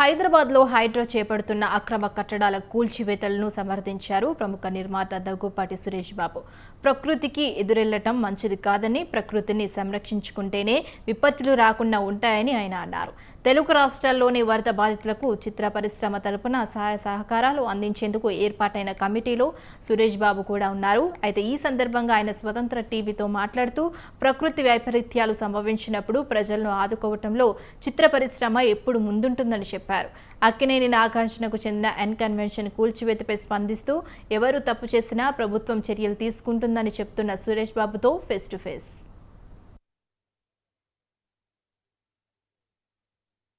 హైదరాబాద్లో హైడ్రో చేపడుతున్న అక్రమ కట్టడాల కూల్చివేతలను సమర్థించారు ప్రముఖ నిర్మాత దగ్గుపాటి సురేష్ బాబు. ప్రకృతికి ఎదురెళ్ళటం మంచిది కాదని ప్రకృతిని సంరక్షించుకుంటేనే విపత్తులు రాకుండా ఉంటాయని ఆయన అన్నారు. తెలుగు రాష్ట్రాల్లోని వరద బాధితులకు చిత్ర పరిశ్రమ తరపున సహాయ సహకారాలు అందించేందుకు ఏర్పాటైన కమిటీలో సురేష్ బాబు కూడా ఉన్నారు. అయితే ఈ సందర్భంగా ఆయన స్వతంత్ర టీవీతో మాట్లాడుతూ ప్రకృతి వైపరీత్యాలు సంభవించినప్పుడు ప్రజలను ఆదుకోవటంలో చిత్ర పరిశ్రమ ఎప్పుడు ముందుంటుందని చెప్పారు. అక్కినేని నాగార్జునకు చెందిన ఎన్ కన్వెన్షన్ కూల్చివేతపై స్పందిస్తూ ఎవరు తప్పు చేసినా ప్రభుత్వం చర్యలు తీసుకుంటుందని చెప్తున్న సురేష్ బాబుతో ఫేస్ టు ఫేస్.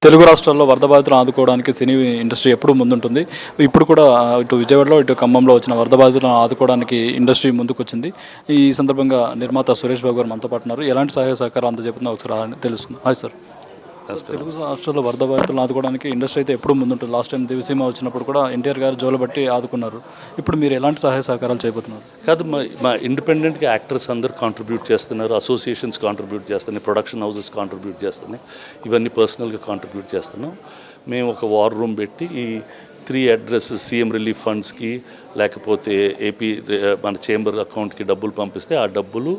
తెలుగు రాష్ట్రాల్లో వరద బాధితులను ఆదుకోవడానికి సినీ ఇండస్ట్రీ ఎప్పుడు ముందుంటుంది. ఇప్పుడు కూడా ఇటు విజయవాడలో ఇటు ఖమ్మంలో వచ్చిన వరద బాధితులను ఆదుకోవడానికి ఇండస్ట్రీ ముందుకొచ్చింది. ఈ సందర్భంగా నిర్మాత సురేష్ బాబు గారు మనతో పాటున్నారు ఎలాంటి సహాయ సహకారం అందజేపుతుందో ఒకసారి తెలుసుకుందాం. Hi sir. తెలుగు రాష్ట్రాల్లో వరద బాధితులను ఆదుకోవడానికి ఇండస్ట్రీ అయితే ఎప్పుడు ముందుంటుంది. లాస్ట్ టైం దివిసీమ వచ్చినప్పుడు కూడా ఎన్టీఆర్ గారు జోలబట్టి ఆదుకున్నారు. ఇప్పుడు మీరు ఎలాంటి సహాయ సహకారాలు చేయబోతున్నారు కాదు మా ఇండిపెండెంట్గా యాక్టర్స్ అందరూ కాంట్రిబ్యూట్ చేస్తున్నారు. అసోసియేషన్స్ కాంట్రిబ్యూట్ చేస్తున్నాయి. ప్రొడక్షన్ హౌసెస్ కాంట్రిబ్యూట్ చేస్తున్నాయి. ఇవన్నీ పర్సనల్గా కాంట్రిబ్యూట్ చేస్తున్నాం. మేము ఒక వార్ రూమ్ పెట్టి ఈ త్రీ అడ్రసెస్ సీఎం రిలీఫ్ ఫండ్స్కి లేకపోతే ఏపీ మన చేంబర్ అకౌంట్కి డబ్బులు పంపిస్తే ఆ డబ్బులు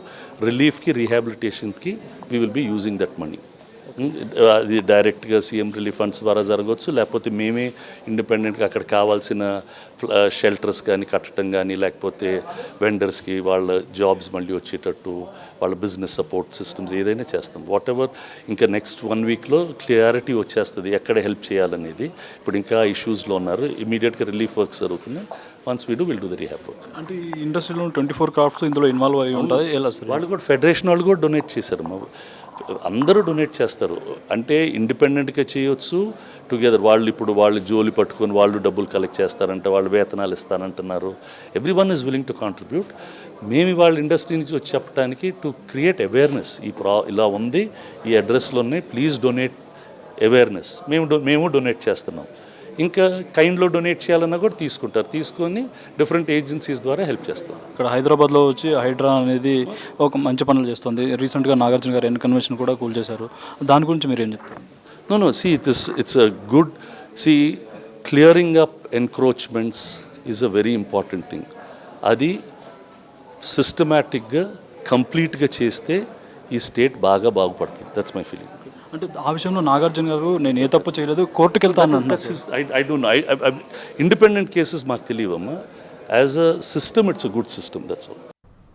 రిలీఫ్కి రీహాబిలిటేషన్కి we will be using that money అది డైరెక్ట్గా సీఎం రిలీఫ్ ఫండ్స్ ద్వారా జరగవచ్చు లేకపోతే మేమే ఇండిపెండెంట్గా అక్కడ కావాల్సిన షెల్టర్స్ కానీ కట్టడం కానీ లేకపోతే వెండర్స్కి వాళ్ళ జాబ్స్ మళ్ళీ వచ్చేటట్టు వాళ్ళ బిజినెస్ సపోర్ట్ సిస్టమ్స్ ఏదైనా చేస్తాం. వాట్ ఎవర్ ఇంకా నెక్స్ట్ వన్ వీక్లో క్లియారిటీ వచ్చేస్తుంది ఎక్కడ హెల్ప్ చేయాలనేది. ఇప్పుడు ఇంకా ఇష్యూస్లో ఉన్నారు ఇమీడియట్గా రిలీఫ్ వర్క్స్ జరుగుతున్నాయి. Once we do will do the rehab work. అంటే ఇండస్ట్రీలో ట్వంటీ ఫోర్ క్రాఫ్ట్స్ ఇందులో ఇన్వాల్వ్ అయి ఉంటాయి ఎలా సార్? వాళ్ళు కూడా ఫెడరేషన్ వాళ్ళు కూడా డొనేట్ చేశారు మా అందరూ డొనేట్ చేస్తారు. అంటే ఇండిపెండెంట్గా చేయొచ్చు టుగెదర్ వాళ్ళు ఇప్పుడు వాళ్ళు జోలి పట్టుకొని వాళ్ళు డబ్బులు కలెక్ట్ చేస్తారంట వాళ్ళు వేతనాలు ఇస్తారంటున్నారు every one is willing to contribute. మేము వాళ్ళ ఇండస్ట్రీ నుంచి వచ్చి చెప్పడానికి టు క్రియేట్ అవేర్నెస్. ఈ ప్రా ఇలా ఉంది ఈ అడ్రస్లో ఉన్నాయి ప్లీజ్ డొనేట్ అవేర్నెస్. మేము మేము డొనేట్ చేస్తున్నాం. ఇంకా కైండ్లో డొనేట్ చేయాలన్నా కూడా తీసుకుంటారు. తీసుకొని డిఫరెంట్ ఏజెన్సీస్ ద్వారా హెల్ప్ చేస్తాం. ఇక్కడ హైదరాబాద్లో వచ్చి హైడ్రా అనేది ఒక మంచి పనులు చేస్తుంది. రీసెంట్గా నాగార్జున గారు ఎన్ కన్వెన్షన్ కూడా కూల్ చేశారు. దాని గురించి మీరు ఏం చెప్తారు no, see, it is, it's a good, see, clearing up encroachments is a very important thing. అది సిస్టమేటిక్గా కంప్లీట్గా చేస్తే ఈ స్టేట్ బాగా బాగుపడుతుంది. దట్స్ మై ఫీలింగ్ అంటే ఆ విషయంలో నాగార్జున గారు నేను ఏ తప్పు చేయలేదు కోర్టుకు వెళ్తాను I don't I independent cases మాకు తెలియవమ్మా. As a system it's a good system that's all